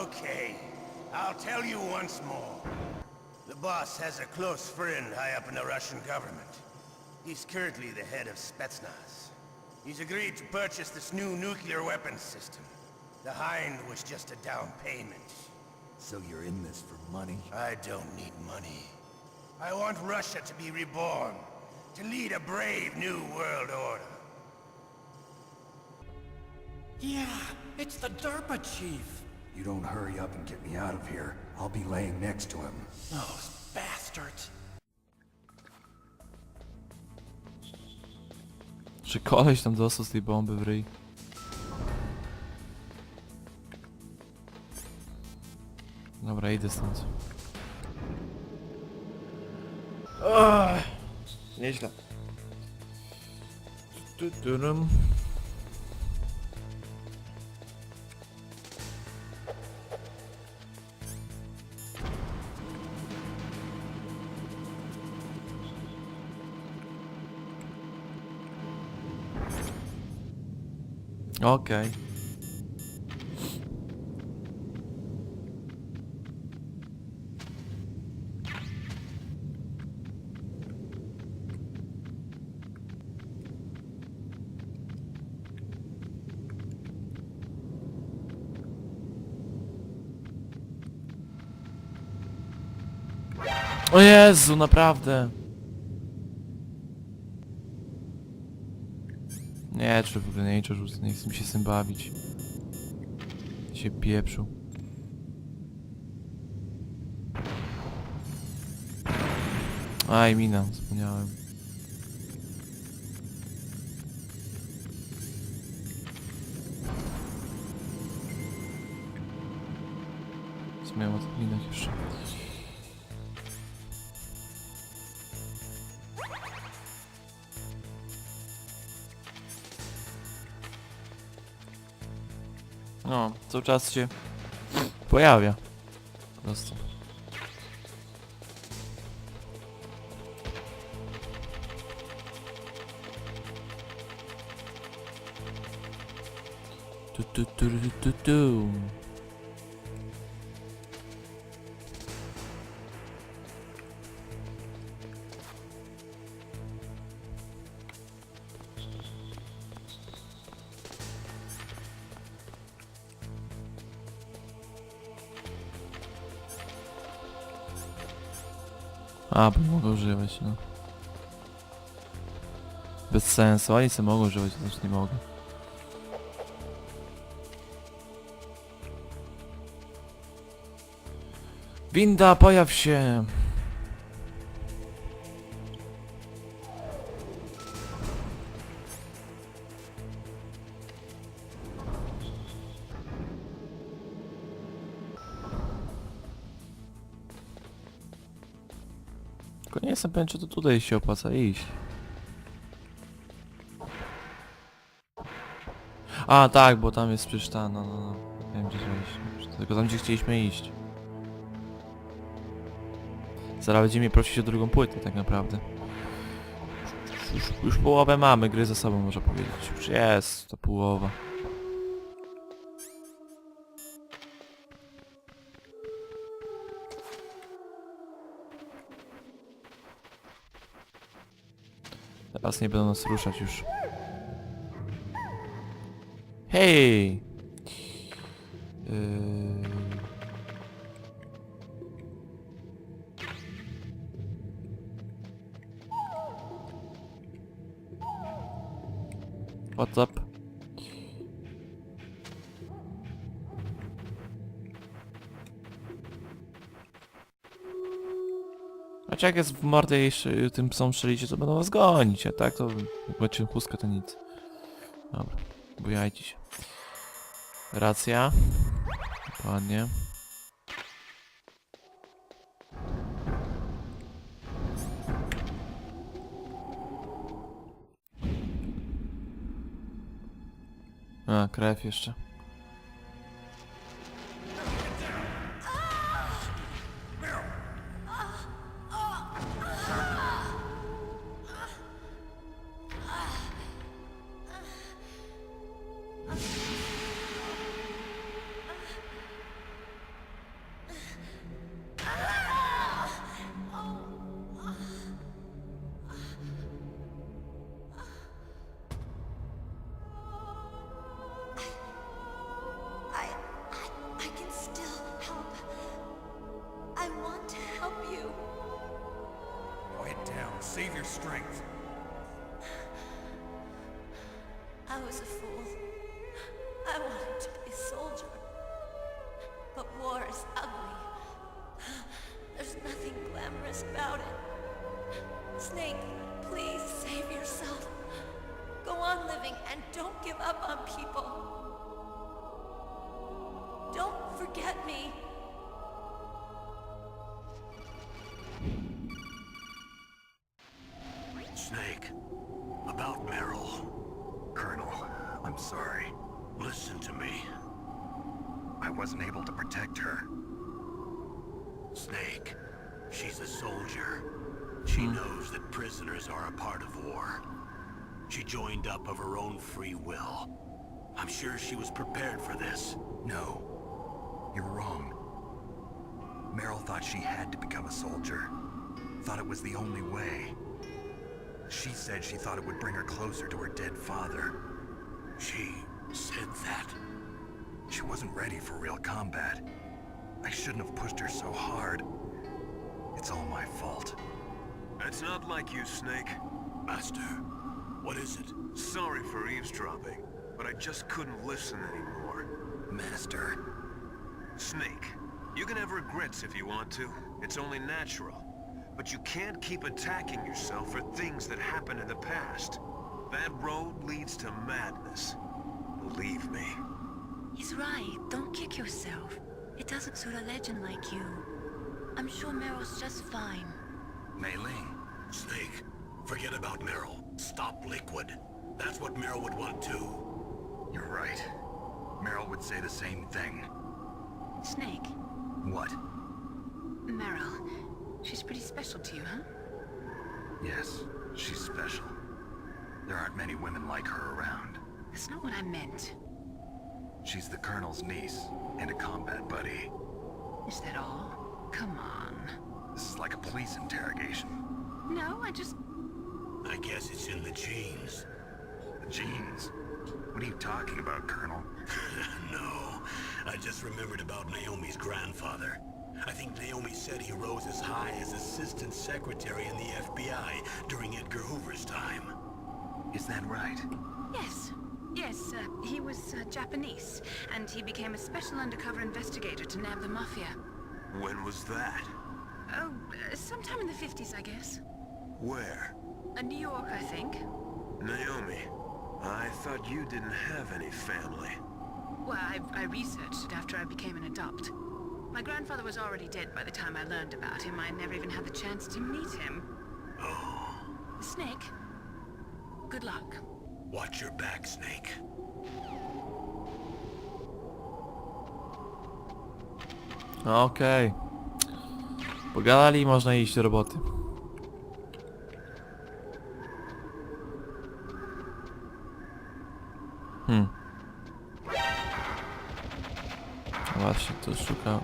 Okay, I'll tell you once more. The boss has a close friend high up in the Russian government. He's currently the head of Spetsnaz. He's agreed to purchase this new nuclear weapons system. The Hind was just a down payment. So you're in this for money? I don't need money. I want Russia to be reborn, to lead a brave new world order. Yeah, it's the DARPA chief. You don't hurry up and get me out of here. I'll be laying next to him. Those bastards. Czy koleś tam dostał z tej bomby w ryj? Dobra, idę stąd. Nieźle. Tu, tu, Okej. O Jezu, naprawdę. Nie, czy w ogóle liczę, że nie chcę mi się z tym bawić. Się pieprzył. Aj, mina, zapomniałem. Zmiałem o tych minach jeszcze. No, cały czas się pojawia. Po prostu. Tu, tu, tu, tu, tu, tu. A, bo nie mogę używać, no. Bez sensu, oni se mogą używać, ja też nie mogę. Winda, pojaw się! Tylko nie jestem pewien, czy to tutaj się opłaca iść. A, tak, bo tam jest przecież ta, no, no, no. Wiem, gdzie iść. Tylko tam, gdzie chcieliśmy iść. Zaraz będzie mnie prosić o drugą płytę, tak naprawdę. Już, już połowę mamy gry za sobą, można powiedzieć. Już jest to połowa. Teraz nie będą nas ruszać już. Hej! Yy... What's up? Znaczy jak jest w mordę jej szy- tym psom strzelicie, to będą was gonić, a tak to jak macie chustkę to nic. Dobra, bujajcie się. Racja. Ładnie. A, krew jeszcze. Save your strength. Sorry. Listen to me. I wasn't able to protect her. Snake, she's a soldier. She knows that prisoners are a part of war. She joined up of her own free will. I'm sure she was prepared for this. No. You're wrong. Meryl thought she had to become a soldier. Thought it was the only way. She said she thought it would bring her closer to her dead father. She said that. She wasn't ready for real combat. I shouldn't have pushed her so hard. It's all my fault. It's not like you, Snake. Master, what is it? Sorry for eavesdropping, but I just couldn't listen anymore. Master, Snake, you can have regrets if you want to. It's only natural. But you can't keep attacking yourself for things that happened in the past. That road leads to madness. Believe me. He's right. Don't kick yourself. It doesn't suit a legend like you. I'm sure Meryl's just fine. Mei Ling. Snake, forget about Meryl. Stop Liquid. That's what Meryl would want too. You're right. Meryl would say the same thing. Snake, What? Meryl. She's pretty special to you, huh? Yes, she's special. There aren't many women like her around. That's not what I meant. She's the Colonel's niece and a combat buddy. Is that all? Come on. This is like a police interrogation. No, I just... I guess it's in the genes. The genes. What are you talking about, Colonel? no, I just remembered about Naomi's grandfather. I think Naomi said he rose as high as assistant secretary in the FBI during Edgar Hoover's time. Is that right? Yes. Yes, uh, he was uh, Japanese, and he became a special undercover investigator to nab the Mafia. When was that? Oh, uh, sometime in the 50s, I guess. Where? Uh, New York, I think. Naomi. I thought you didn't have any family. Well, I, I researched it after I became an adopt. My grandfather was already dead by the time I learned about him. I never even had the chance to meet him. Oh, Snake, good luck. watch your back, Snake. Okej. Pogadali, można iść do roboty. Hmm. Właśnie, tu szukam.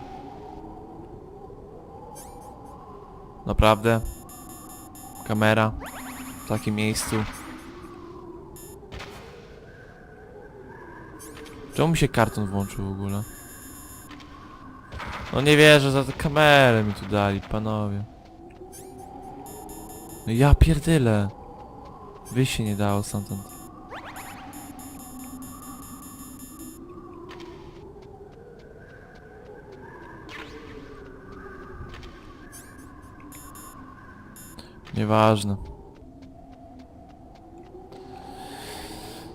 Naprawdę? Kamera? W takim miejscu? Czemu mi się karton włączył w ogóle? No nie wierzę, za tę kamerę mi tu dali, panowie. No ja pierdyle. Wyjść się nie dało stamtąd. Nieważne.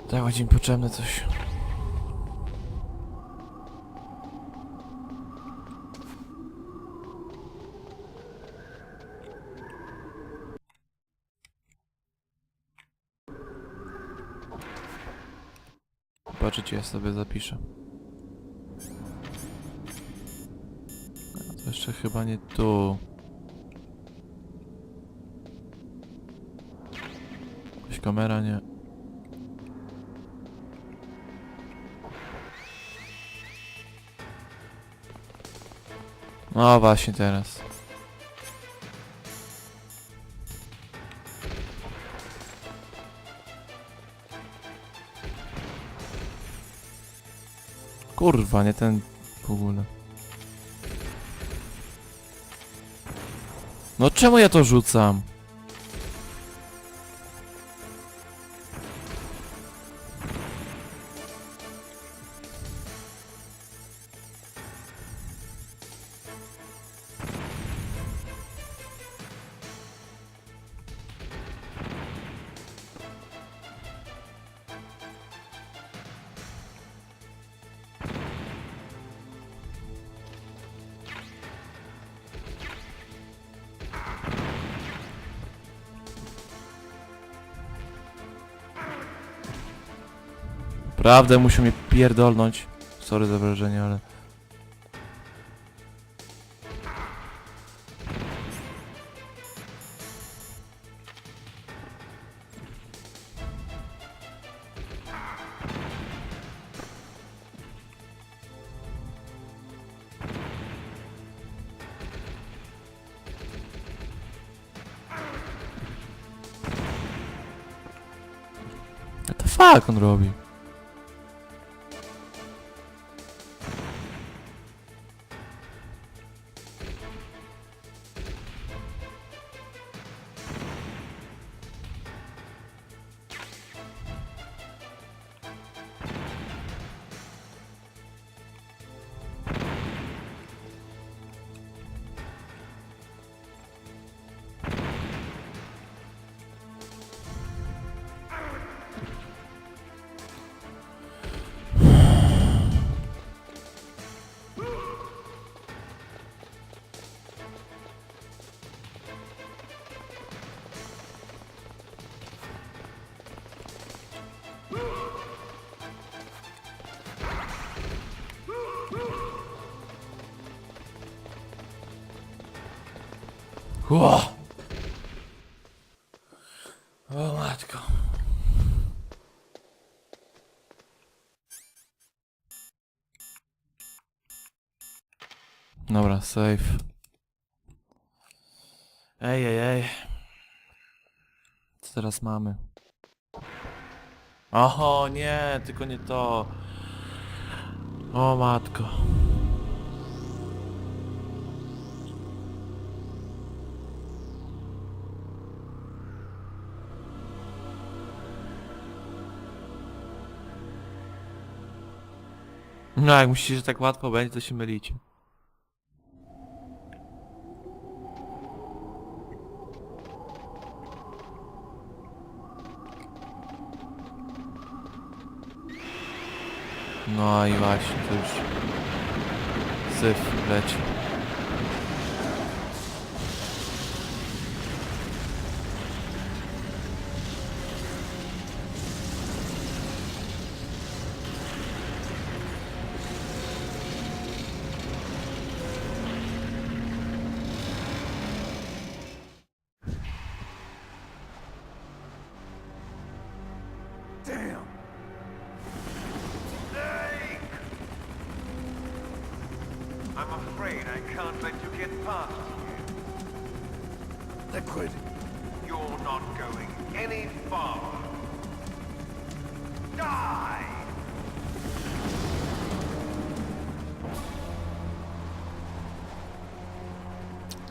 Tak, będzie mi potrzebne coś. Ja sobie zapiszę. To jeszcze chyba nie tu. Jakaś kamera nie. No właśnie teraz. Kurwa, nie ten w ogóle. No czemu ja to rzucam? Naprawdę musiał mnie pierdolnąć. Sorry za wrażenie, ale... What fuck on robi? Ło! O matko. Dobra, safe. Ej, ej, ej. Co teraz mamy? Oho, nie, tylko nie to. O matko. No jak myślicie, że tak łatwo będzie, to się mylicie. No i właśnie, to już... Syf leci.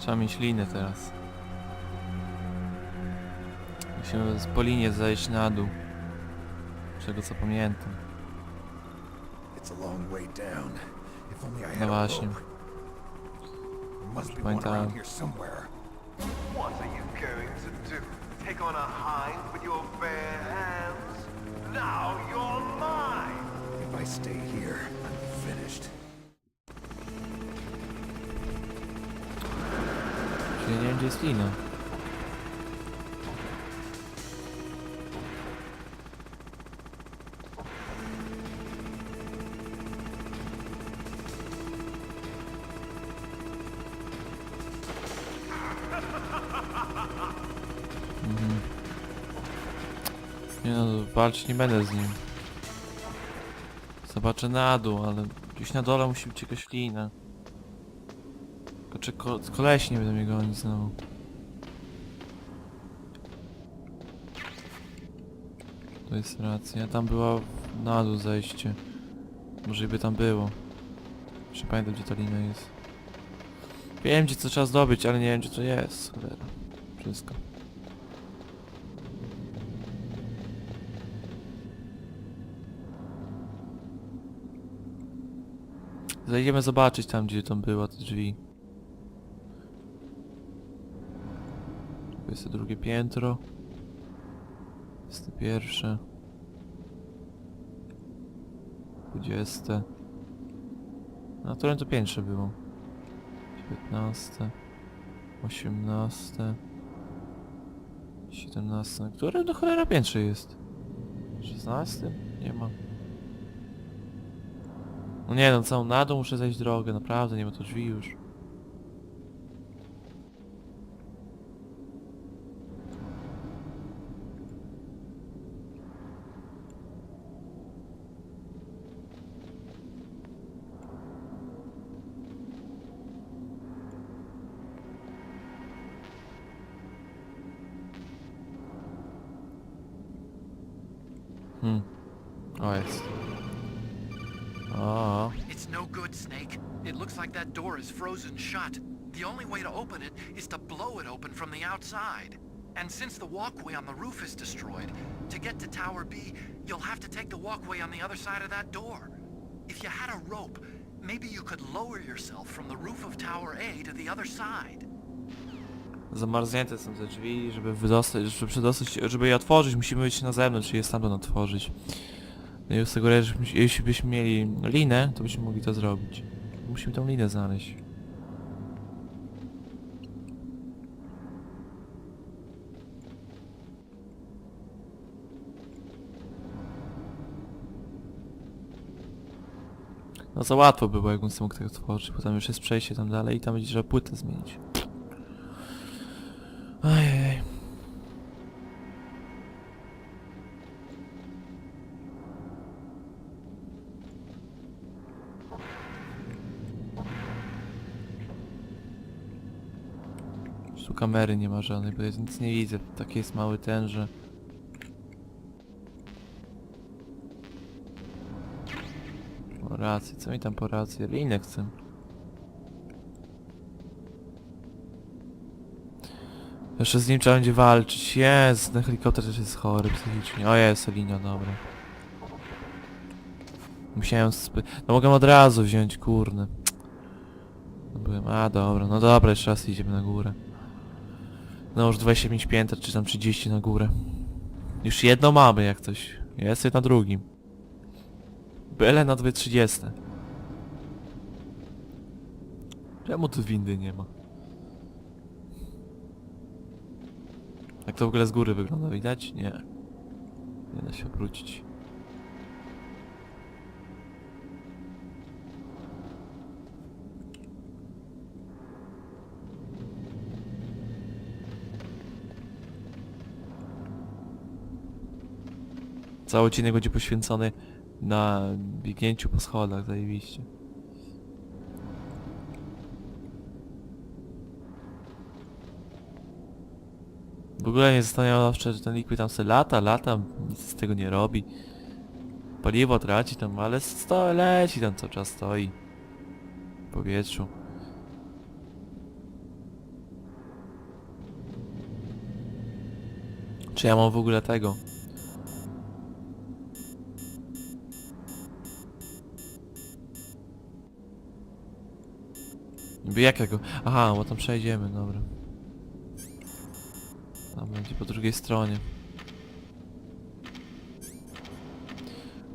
Trzeba mieć linę teraz. Musimy z po linie zejść na dół. Z Czego co pamiętam. No właśnie. Pamiętałem. Take on a hind with your bare hands? Now you're mine! If I stay here, gdzie jest lina. Mhm. Nie no, walczyć nie będę z nim. Zobaczę na dół, ale gdzieś na dole musi być jakaś lina. Czy ko koleś nie będą mnie gonić znowu. To jest racja. Tam była na dół zejście. Może by tam było. Jeszcze pamiętam gdzie ta lina jest. Wiem gdzie co trzeba zdobyć, ale nie wiem gdzie to jest. Cholera. Wszystko. Zajdziemy zobaczyć tam gdzie tam była te drzwi. 22 piętro. 21. 20. Na którym to piętrze było? 19. 18. 17. Na którym do cholera piętrze jest? 16? Nie ma. No nie no, całą na dół muszę zejść drogę, naprawdę, nie ma tu drzwi już. Outside. And since the walkway on the roof is destroyed, to get to Tower B, you'll have to take the walkway on the other side of that door. If you had a rope, maybe you could lower yourself from the roof of Tower A to the other side. Zamarznięte są te drzwi, żeby wydostać, żeby przedostać, żeby je otworzyć, musimy być na zewnątrz i je stamtąd otworzyć. No i z tego że jeśli byśmy mieli linę, to byśmy mogli to zrobić. Musimy tą linę znaleźć. No za łatwo by było, jakbym sobie mógł tego otworzyć, bo tam już jest przejście tam dalej i tam będzie trzeba płytę zmienić. Ajajaj. Tu kamery nie ma żadnej, bo ja nic nie widzę. Taki jest mały ten, że... O rację, co mi tam po racji? Linę chcę. Jeszcze z nim trzeba będzie walczyć. Jest, ten helikopter też jest chory psychicznie. O jest, linia, dobra. Musiałem sp... No mogę od razu wziąć, kurny. No byłem, a dobra, no dobra, jeszcze raz idziemy na górę. No już 25 pięter, czy tam 30 na górę. Już jedno mamy jak coś. Jest na drugim. Byle na dwie 30. Czemu tu windy nie ma? Jak to w ogóle z góry wygląda, widać? Nie. Nie da się obrócić. Cały odcinek będzie poświęcony na biegnięciu po schodach, zajebiście. W ogóle nie zastanawiam zawsze, że ten liquid tam se lata, lata, nic z tego nie robi. Paliwo traci tam, ale sto leci tam cały czas stoi. W powietrzu. Czy ja mam w ogóle tego? Jakiego? Aha, bo tam przejdziemy, dobra. Tam będzie po drugiej stronie.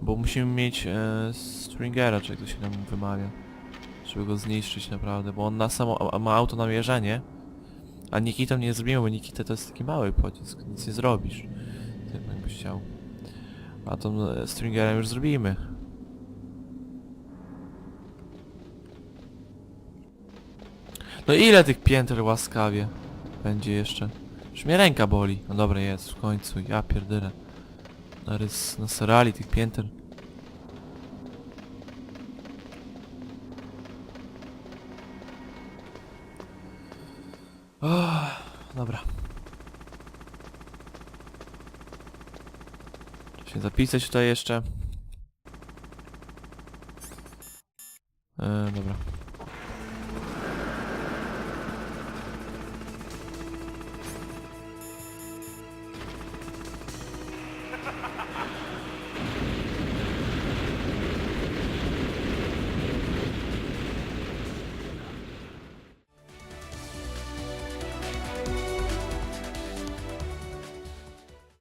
Bo musimy mieć e, Stringera, czy jak to się nam wymawia. Żeby go zniszczyć naprawdę, bo on na samo ma auto namierzenie. A Nikita nie zrobimy, bo Nikita to jest taki mały pocisk, nic nie zrobisz. Tym jakbyś chciał. A tą e, Stringerem już zrobimy. No ile tych pięter łaskawie będzie jeszcze? Już mnie ręka boli. No dobra jest, w końcu, ja pierdolę. Narys naserali tych pięter. Oh, dobra. Trzeba się zapisać tutaj jeszcze.